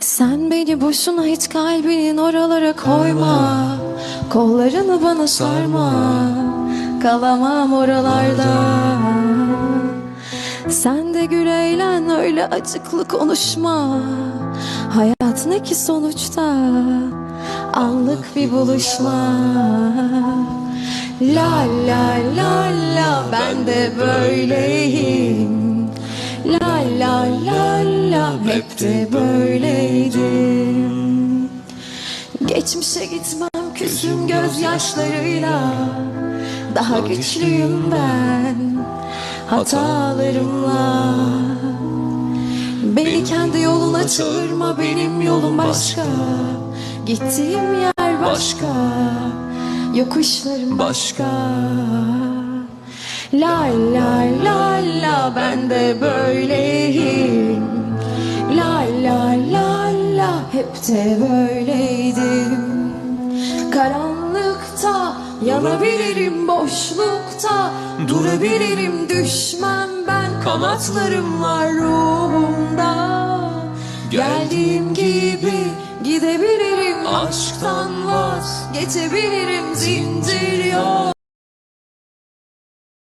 Sen beni boşuna hiç kalbinin oralara koyma. Kollarını bana sarma. Kalamam oralarda. Sen de gül eğlen öyle acıklı konuşma. Hayat ne ki sonuçta? Anlık bir buluşma. La la la la ben de böyleyim. La la la la hep de böyleydim Geçmişe gitmem küsüm gözyaşlarıyla. Daha güçlüyüm ben. Hatalarımla. Beni kendi yoluna çağırma benim yolum başka. Gittiğim yer başka. Yokuşlarım başka. La la la la ben de böyleyim. La la la la hep de böyleydim yanabilirim boşlukta Durabilirim düşmem ben. Kanatlarım var ruhumda. Geldiğim gibi gidebilirim. Aşktan vazgeçebilirim. Zincir yok